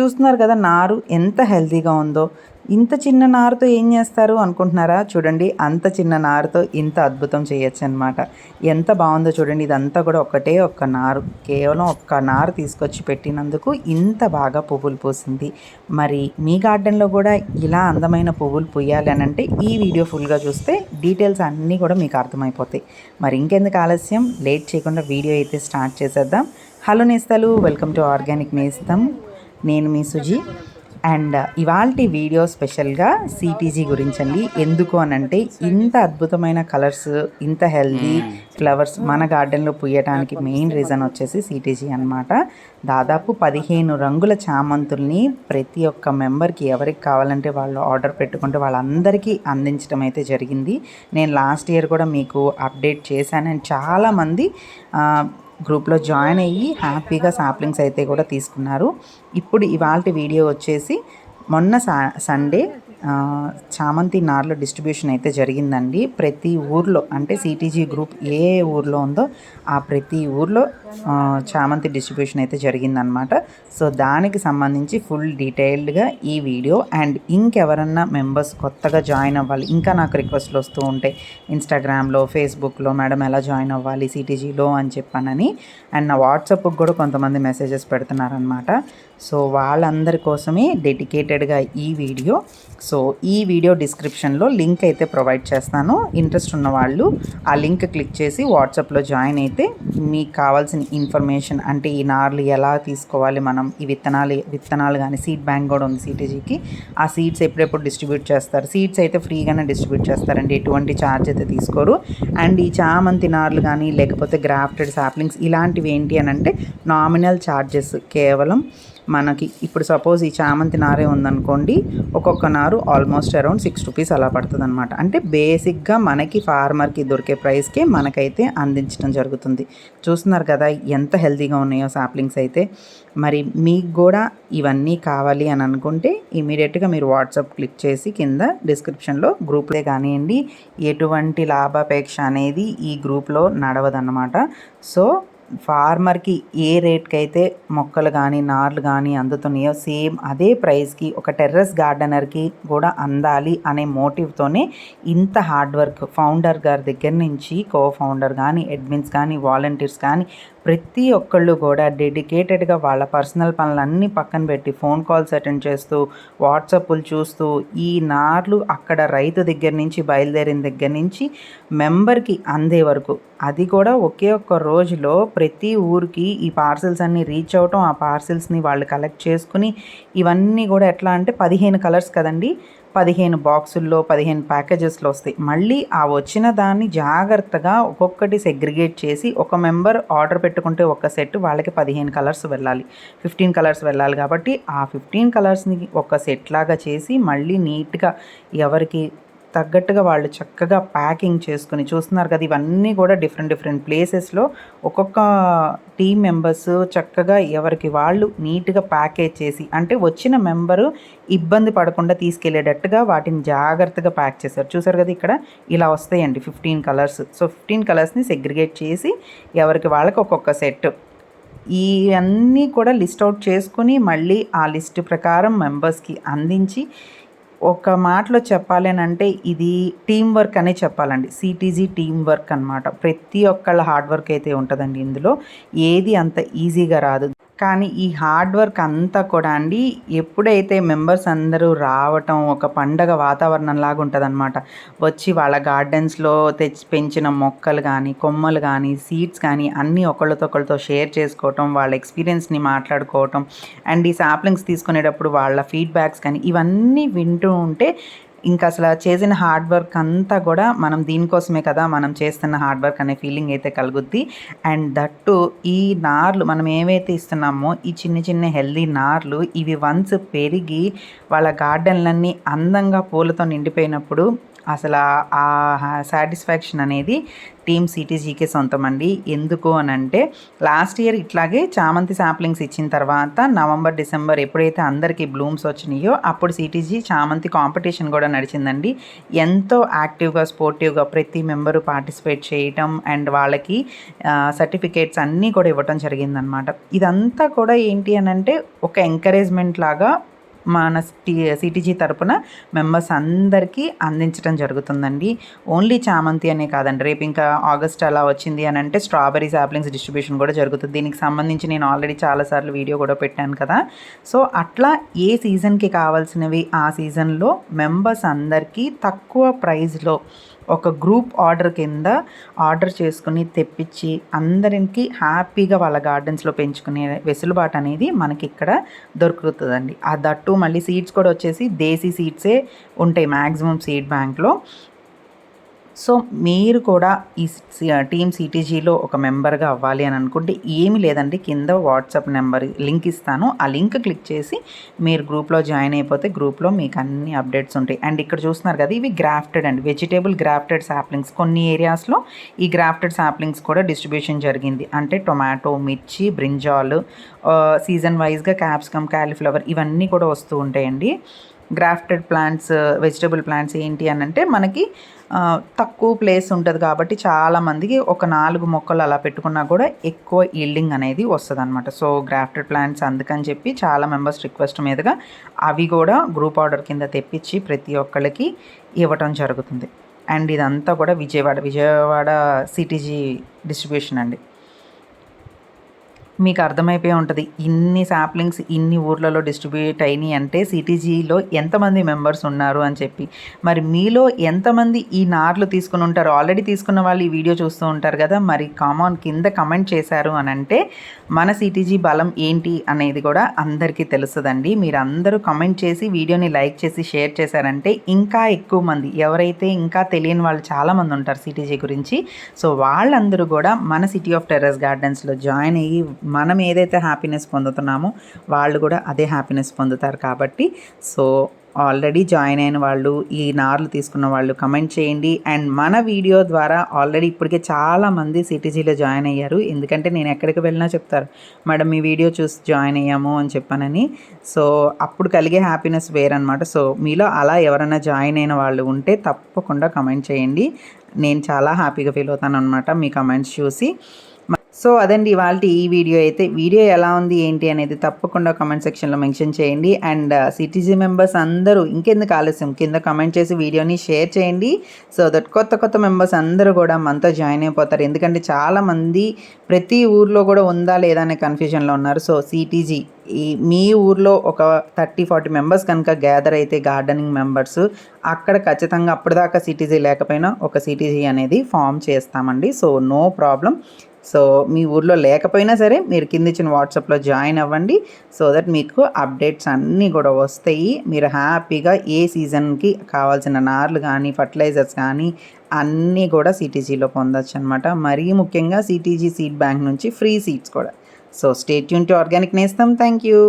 చూస్తున్నారు కదా నారు ఎంత హెల్తీగా ఉందో. ఇంత చిన్న నారుతో ఏం చేస్తారు అనుకుంటున్నారా? చూడండి అంత చిన్న నారుతో ఇంత అద్భుతం చేయొచ్చు అనమాట ఎంత బాగుందో చూడండి ఇదంతా కూడా ఒకటే ఒక్క నారు. కేవలం ఒక్క నారు తీసుకొచ్చి పెట్టినందుకు ఇంత బాగా పువ్వులు పూసింది. మరి మీ గార్డెన్లో కూడా ఇలా అందమైన పువ్వులు పూయాలి అని అంటే ఈ వీడియో ఫుల్గా చూస్తే డీటెయిల్స్ అన్నీ కూడా మీకు అర్థమైపోతాయి. మరి ఇంకెందుకు ఆలస్యం? లేట్ చేయకుండా వీడియో అయితే స్టార్ట్ చేసేద్దాం. హలో నేస్తాలు వెల్కమ్ టు ఆర్గానిక్ నేస్తం. నేను మీ సుజీ. అండ్ ఇవాళ వీడియో స్పెషల్గా సిటీజీ గురించండి. ఎందుకు అని అంటే ఇంత అద్భుతమైన కలర్స్ ఇంత హెల్దీ ఫ్లవర్స్ మన గార్డెన్లో పూయటానికి మెయిన్ రీజన్ వచ్చేసి సిటీజీ అనమాట దాదాపు పదిహేను రంగుల చామంతుల్ని ప్రతి ఒక్క మెంబర్కి ఎవరికి కావాలంటే వాళ్ళు ఆర్డర్ పెట్టుకుంటే వాళ్ళందరికీ అందించడం అయితే జరిగింది. నేను లాస్ట్ ఇయర్ కూడా మీకు అప్డేట్ చేశాను. అండ్ చాలామంది గ్రూప్లో జాయిన్ అయ్యి హ్యాపీగా సాప్లింగ్స్ అయితే కూడా తీసుకున్నారు. ఇప్పుడు ఇవాళ వీడియో వచ్చేసి మొన్న సా సండే చామంతి నార్ల డిస్ట్రిబ్యూషన్ అయితే జరిగిందండి. ప్రతి ఊర్లో అంటే సిటీజీ గ్రూప్ ఏ ఊర్లో ఉందో ఆ ప్రతి ఊర్లో చామంతి డిస్ట్రిబ్యూషన్ అయితే జరిగిందనమాట సో దానికి సంబంధించి ఫుల్ డీటెయిల్డ్గా ఈ వీడియో అండ్ ఇంకెవరన్నా మెంబర్స్ కొత్తగా జాయిన్ అవ్వాలి ఇంకా నాకు రిక్వెస్ట్లు వస్తూ ఉంటాయి ఇన్స్టాగ్రామ్లో ఫేస్బుక్లో మేడం ఎలా జాయిన్ అవ్వాలి సిటీజీలో అని చెప్పానని. అండ్ నా వాట్సాప్కి కూడా కొంతమంది మెసేజెస్ పెడుతున్నారనమాట సో వాళ్ళందరి కోసమే డెడికేటెడ్గా ఈ వీడియో. సో ఈ వీడియో డిస్క్రిప్షన్లో లింక్ అయితే ప్రొవైడ్ చేస్తాను. ఇంట్రెస్ట్ ఉన్న వాళ్ళు ఆ లింక్ క్లిక్ చేసి వాట్సాప్లో జాయిన్ అయితే మీకు కావాల్సిన ఇన్ఫర్మేషన్ అంటే ఈ నార్లు ఎలా తీసుకోవాలి మనం ఈ విత్తనాలు విత్తనాలు కానీ సీడ్ బ్యాంక్ కూడా ఉంది సిటీజీకి. ఆ సీడ్స్ ఎప్పుడెప్పుడు డిస్ట్రిబ్యూట్ చేస్తారు? సీడ్స్ అయితే ఫ్రీగానే డిస్ట్రిబ్యూట్ చేస్తారండి. ఎటువంటి ఛార్జ్ అయితే తీసుకోరు. అండ్ ఈ చామంతి నార్లు కానీ లేకపోతే గ్రాఫ్టెడ్ సాప్లింగ్స్ ఇలాంటివి ఏంటి అని అంటే నామినల్ ఛార్జెస్ కేవలం మనకి ఇప్పుడు సపోజ్ ఈ చామంతి నారే ఉందనుకోండి ఒక్కొక్క నారు ఆల్మోస్ట్ అరౌండ్ సిక్స్ రూపీస్ అలా పడుతుంది అనమాట అంటే బేసిక్గా మనకి ఫార్మర్కి దొరికే ప్రైస్కే మనకైతే అందించడం జరుగుతుంది. చూస్తున్నారు కదా ఎంత హెల్తీగా ఉన్నాయో సాప్లింగ్స్ అయితే. మరి మీకు కూడా ఇవన్నీ కావాలి అని అనుకుంటే ఇమీడియట్గా మీరు వాట్సాప్ క్లిక్ చేసి కింద డిస్క్రిప్షన్లో గ్రూప్లే కానివ్వండి. ఎటువంటి లాభాపేక్ష అనేది ఈ గ్రూప్లో నడవదన్నమాట. సో ఫార్మర్కి ఏ రేట్కి అయితే మొక్కలు కానీ నార్లు కానీ అందుతున్నాయో సేమ్ అదే ప్రైస్కి ఒక టెర్రస్ గార్డెనర్కి కూడా అందాలి అనే మోటివ్తోనే ఇంత హార్డ్ వర్క్ ఫౌండర్ గారి దగ్గర నుంచి కో ఫౌండర్ కానీ అడ్మిన్స్ కానీ వాలంటీర్స్ కానీ ప్రతి ఒక్కళ్ళు కూడా డెడికేటెడ్గా వాళ్ళ పర్సనల్ పనులన్నీ పక్కన పెట్టి ఫోన్ కాల్స్ అటెండ్ చేస్తూ వాట్సాప్లు చూస్తూ ఈ నార్లు అక్కడ రైతు దగ్గర నుంచి బయలుదేరిన దగ్గర నుంచి మెంబర్కి అందే వరకు అది కూడా ఒకే ఒక్క రోజులో ప్రతి ఊరికి ఈ పార్సిల్స్ అన్నీ రీచ్ అవటం ఆ పార్సిల్స్ని వాళ్ళు కలెక్ట్ చేసుకుని ఇవన్నీ కూడా ఎట్లా అంటే పదిహేను కలర్స్ కదండి. పదిహేను బాక్సుల్లో పదిహేను ప్యాకేజెస్లో వస్తాయి. మళ్ళీ ఆ వచ్చిన దాన్ని జాగ్రత్తగా ఒక్కొక్కటి సెగ్రిగేట్ చేసి ఒక మెంబర్ ఆర్డర్ పెట్టుకుంటే ఒక సెట్ వాళ్ళకి పదిహేను కలర్స్ వెళ్ళాలి. ఫిఫ్టీన్ కలర్స్ వెళ్ళాలి కాబట్టి ఆ ఫిఫ్టీన్ కలర్స్ని ఒక సెట్ లాగా చేసి మళ్ళీ నీట్గా ఎవరికి తగ్గట్టుగా వాళ్ళు చక్కగా ప్యాకింగ్ చేసుకుని చూస్తున్నారు కదా ఇవన్నీ కూడా డిఫరెంట్ డిఫరెంట్ ప్లేసెస్లో ఒక్కొక్క టీం మెంబర్స్ చక్కగా ఎవరికి వాళ్ళు నీట్గా ప్యాకేజ్ చేసి అంటే వచ్చిన మెంబరు ఇబ్బంది పడకుండా తీసుకెళ్ళేటట్టుగా వాటిని జాగ్రత్తగా ప్యాక్ చేశారు. చూసారు కదా ఇక్కడ ఇలా వస్తాయండి ఫిఫ్టీన్ కలర్స్. సో ఫిఫ్టీన్ కలర్స్ని సెగ్రిగేట్ చేసి ఎవరికి వాళ్ళకి ఒక్కొక్క సెట్. ఇవన్నీ కూడా లిస్ట్ అవుట్ చేసుకుని మళ్ళీ ఆ లిస్ట్ ప్రకారం మెంబర్స్కి అందించి ఒక మాటలో చెప్పాలి అంటే ఇది టీం వర్క్ అనే చెప్పాలండి. సిటీజీ టీం వర్క్ అనమాట ప్రతి ఒక్కళ్ళ హార్డ్ వర్క్ అయితే ఉంటుందండి ఇందులో. ఏది అంత ఈజీగా రాదు. కానీ ఈ హార్డ్ వర్క్ అంతా కూడా అండి ఎప్పుడైతే మెంబర్స్ అందరూ రావటం ఒక పండగ వాతావరణం లాగా ఉంటుంది అనమాట వచ్చి వాళ్ళ గార్డెన్స్లో తెచ్చి పెంచిన మొక్కలు కానీ కొమ్మలు కానీ సీడ్స్ కానీ అన్నీ ఒకళ్ళతో ఒకళ్ళతో షేర్ చేసుకోవటం వాళ్ళ ఎక్స్పీరియన్స్ని మాట్లాడుకోవటం అండ్ ఈ సాప్లింగ్స్ తీసుకునేటప్పుడు వాళ్ళ ఫీడ్బ్యాక్స్ కానీ ఇవన్నీ వింటూ ఉంటే ఇంకా అసలు చేసిన హార్డ్ వర్క్ అంతా కూడా మనం దీనికోసమే కదా మనం చేస్తున్న హార్డ్ వర్క్ అనే ఫీలింగ్ అయితే కలుగుద్ది. అండ్ దట్టు ఈ నార్లు మనం ఏవైతే ఇస్తున్నామో ఈ చిన్న చిన్న హెల్దీ నార్లు ఇవి వన్స్ పెరిగి వాళ్ళ గార్డెన్లన్నీ అందంగా పూలతో నిండిపోయినప్పుడు అసలు ఆ సాటిస్ఫాక్షన్ అనేది టీమ్ సిటీజీకే సొంతం అండి ఎందుకు అని అంటే లాస్ట్ ఇయర్ ఇట్లాగే చామంతి శాప్లింగ్స్ ఇచ్చిన తర్వాత నవంబర్ డిసెంబర్ ఎప్పుడైతే అందరికీ బ్లూమ్స్ వచ్చినాయో అప్పుడు సిటీజీ చామంతి కాంపిటీషన్ కూడా నడిచిందండి. ఎంతో యాక్టివ్గా స్పోర్టివ్గా ప్రతి మెంబరు పార్టిసిపేట్ చేయటం అండ్ వాళ్ళకి సర్టిఫికేట్స్ అన్నీ కూడా ఇవ్వటం జరిగిందనమాట ఇదంతా కూడా ఏంటి అని అంటే ఒక ఎంకరేజ్మెంట్ లాగా మన సిటీజీ తరపున మెంబర్స్ అందరికీ అందించడం జరుగుతుందండి. ఓన్లీ చామంతి అనే కాదండి. రేపు ఇంకా ఆగస్ట్ అలా వచ్చింది అని అంటే స్ట్రాబెరీ సాప్లింగ్స్ డిస్ట్రిబ్యూషన్ కూడా జరుగుతుంది. దీనికి సంబంధించి నేను ఆల్రెడీ చాలాసార్లు వీడియో కూడా పెట్టాను కదా. సో అట్లా ఏ సీజన్కి కావాల్సినవి ఆ సీజన్లో మెంబర్స్ అందరికీ తక్కువ ప్రైస్లో ఒక గ్రూప్ ఆర్డర్ కింద ఆర్డర్ చేసుకుని తెప్పించి అందరికి హ్యాపీగా వాళ్ళ గార్డెన్స్లో పెంచుకునే వెసులుబాటు అనేది మనకి ఇక్కడ దొరుకుతుందండి. ఆ దట్టు మళ్ళీ సీడ్స్ కూడా వచ్చేసి దేశీ సీడ్సే ఉంటాయి. మ్యాక్సిమం సీడ్ బ్యాంక్లో సో మీరు కూడా ఈ టీమ్ సిటీజీలో ఒక మెంబర్గా అవ్వాలి అని అనుకుంటే ఏమి లేదండి. కింద వాట్సాప్ నెంబర్ లింక్ ఇస్తాను. ఆ లింక్ క్లిక్ చేసి మీరు గ్రూప్లో జాయిన్ అయిపోతే గ్రూప్లో మీకు అన్ని అప్డేట్స్ ఉంటాయి. అండ్ ఇక్కడ చూస్తున్నారు కదా ఇవి grafted and. Vegetable grafted saplings. కొన్ని ఏరియాస్లో ఈ గ్రాఫ్టెడ్ సాప్లింగ్స్ కూడా డిస్ట్రిబ్యూషన్ జరిగింది. అంటే టొమాటో మిర్చి బ్రింజాల్ సీజన్ వైజ్గా క్యాప్సికమ్ క్యాలీఫ్లవర్ ఇవన్నీ కూడా వస్తూ ఉంటాయండి. గ్రాఫ్టెడ్ ప్లాంట్స్ వెజిటబుల్ ప్లాంట్స్ ఏంటి అని అంటే మనకి తక్కువ ప్లేస్ ఉంటుంది కాబట్టి చాలామందికి ఒక నాలుగు మొక్కలు అలా పెట్టుకున్నా కూడా ఎక్కువ ఈల్డింగ్ అనేది వస్తుంది అనమాట సో గ్రాఫ్టెడ్ ప్లాంట్స్ అందుకని చెప్పి చాలా మెంబర్స్ రిక్వెస్ట్ మీదుగా అవి కూడా గ్రూప్ ఆర్డర్ కింద తెప్పించి ప్రతి ఒక్కళ్ళకి ఇవ్వటం జరుగుతుంది. అండ్ ఇదంతా కూడా విజయవాడ విజయవాడ సిటీజీ డిస్ట్రిబ్యూషన్ అండి. మీకు అర్థమైపోయి ఉంటుంది. ఇన్ని సాప్లింగ్స్ ఇన్ని ఊర్లలో డిస్ట్రిబ్యూట్ అయినాయి అంటే సిటీజీలో ఎంతమంది మెంబర్స్ ఉన్నారు అని చెప్పి. మరి మీలో ఎంతమంది ఈ నార్లు తీసుకుని ఉంటారు? ఆల్రెడీ తీసుకున్న వాళ్ళు ఈ వీడియో చూస్తూ ఉంటారు కదా. మరి కామన్ కింద కమెంట్ చేశారు అని అంటే మన సిటీజీ బలం ఏంటి అనేది కూడా అందరికీ తెలుస్తుందండి. మీరు అందరూ కమెంట్ చేసి వీడియోని లైక్ చేసి షేర్ చేశారంటే ఇంకా ఎక్కువ మంది ఎవరైతే ఇంకా తెలియని వాళ్ళు చాలామంది ఉంటారు సిటీజీ గురించి. సో వాళ్ళందరూ కూడా మన సిటీ ఆఫ్ టెర్రస్ గార్డెన్స్లో జాయిన్ అయ్యి మనం ఏదైతే హ్యాపీనెస్ పొందుతున్నామో వాళ్ళు కూడా అదే హ్యాపీనెస్ పొందుతారు కాబట్టి సో ఆల్రెడీ జాయిన్ అయిన వాళ్ళు ఈ నార్లు తీసుకున్న వాళ్ళు కమెంట్ చేయండి. అండ్ మన వీడియో ద్వారా ఆల్రెడీ ఇప్పటికే చాలామంది సిటీజీలో జాయిన్ అయ్యారు. ఎందుకంటే నేను ఎక్కడికి వెళ్ళినా చెప్తారు మేడం మీ వీడియో చూసి జాయిన్ అయ్యాము అని చెప్పానని. సో అప్పుడు కలిగే హ్యాపీనెస్ వేరనమాట సో మీలో అలా ఎవరైనా జాయిన్ అయిన వాళ్ళు ఉంటే తప్పకుండా కమెంట్ చేయండి. నేను చాలా హ్యాపీగా ఫీల్ అవుతాను అనమాట మీ కమెంట్స్ చూసి. సో అదండి ఇవాళ ఈ వీడియో అయితే. వీడియో ఎలా ఉంది ఏంటి అనేది తప్పకుండా కామెంట్ సెక్షన్లో మెన్షన్ చేయండి. అండ్ uh, సిటీజీ మెంబర్స్ అందరూ ఇంకెందుకు ఆలస్యం? కింద కమెంట్ చేసి వీడియోని షేర్ చేయండి. సో దట్ కొత్త కొత్త మెంబర్స్ అందరూ కూడా మనతో జాయిన్ అయిపోతారు. ఎందుకంటే చాలామంది ప్రతి ఊర్లో కూడా ఉందా లేదా అనే కన్ఫ్యూజన్లో ఉన్నారు. సో సిటీజీ ఈ మీ ఊర్లో ఒక థర్టీ ఫార్టీ మెంబర్స్ కనుక గ్యాదర్ అయితే గార్డెనింగ్ మెంబర్స్ అక్కడ ఖచ్చితంగా అప్పటిదాకా సిటీజీ లేకపోయినా ఒక సిటీజీ అనేది ఫామ్ చేస్తామండి. సో నో ప్రాబ్లం సో మీ ఊర్లో లేకపోయినా సరే మీరు కింద ఇచ్చిన వాట్సాప్లో జాయిన్ అవ్వండి సో దట్ మీకు అప్డేట్స్ అన్నీ కూడా వస్తాయి. మీరు హ్యాపీగా ఏ సీజన్కి కావాల్సిన నార్లు కానీ ఫర్టిలైజర్స్ కానీ అన్నీ కూడా సిటీజీలో పొందొచ్చు అనమాట మరీ ముఖ్యంగా సిటీజీ సీడ్ బ్యాంక్ నుంచి ఫ్రీ సీడ్స్ కూడా. సో స్టేట్ యూన్ టు ఆర్గానిక్ నేస్తాం. Thank you